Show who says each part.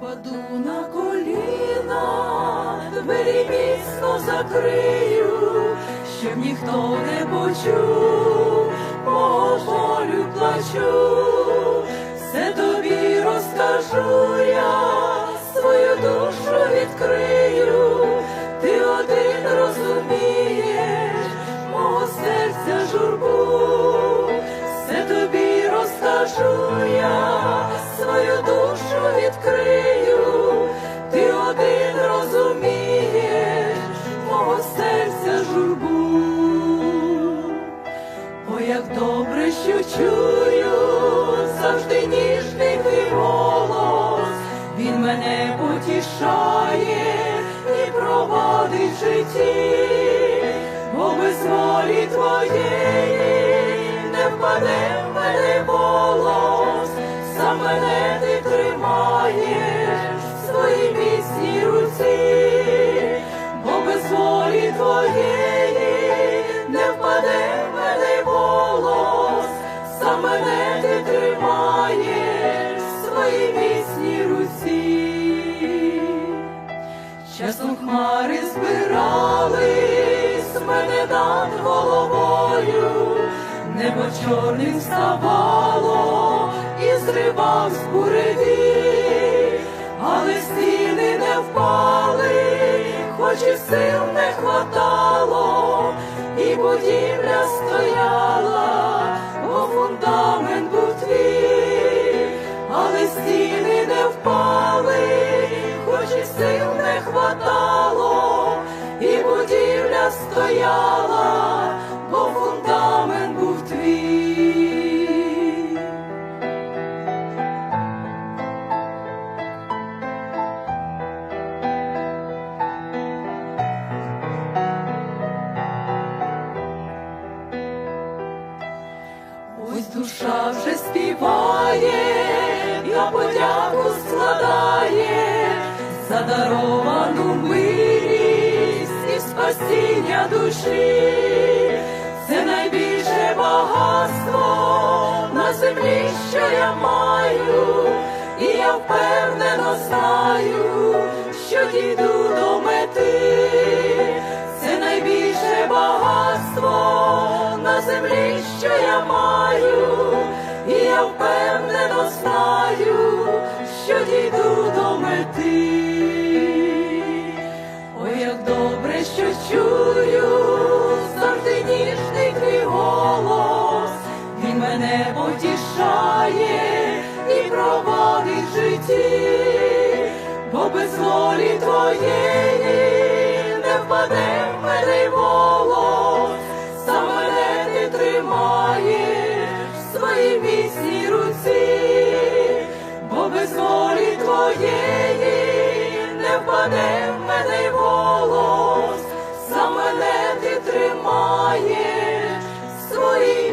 Speaker 1: Паду на коліна, двері міцно закрию, щоб ніхто не почув, мого болю плачу, все тобі розкажу я, свою душу відкрию, ти один житті, бо без волі твоєї не впаде в мене волос, сам мене ти тримаєш в своїй міцній руці, бо без волі твоєї не впаде в мене волос, сам мене ти тримаєш в своїй над головою, небо чорним ставало і зривав з буреві, але стіни не впали, хоч і сил не хватало, і будівля стояла, бо фундамент був твій, але стіни не впали, стояла, бо фундамент був твій. Ось душа вже співає, спасіння душі, це найбільше багатство на землі, що я маю, і я впевнено знаю, що дійду до мети, це найбільше багатство на землі, що я маю, і я впевнено знаю, що дійду до. житті, бо без волі твоєї не впаде в мене воло, сам мене ти тримаєш в своїй міцній руці, бо без волі твоєї не впаде в мене волос, сам мене ти тримаєш в своїй.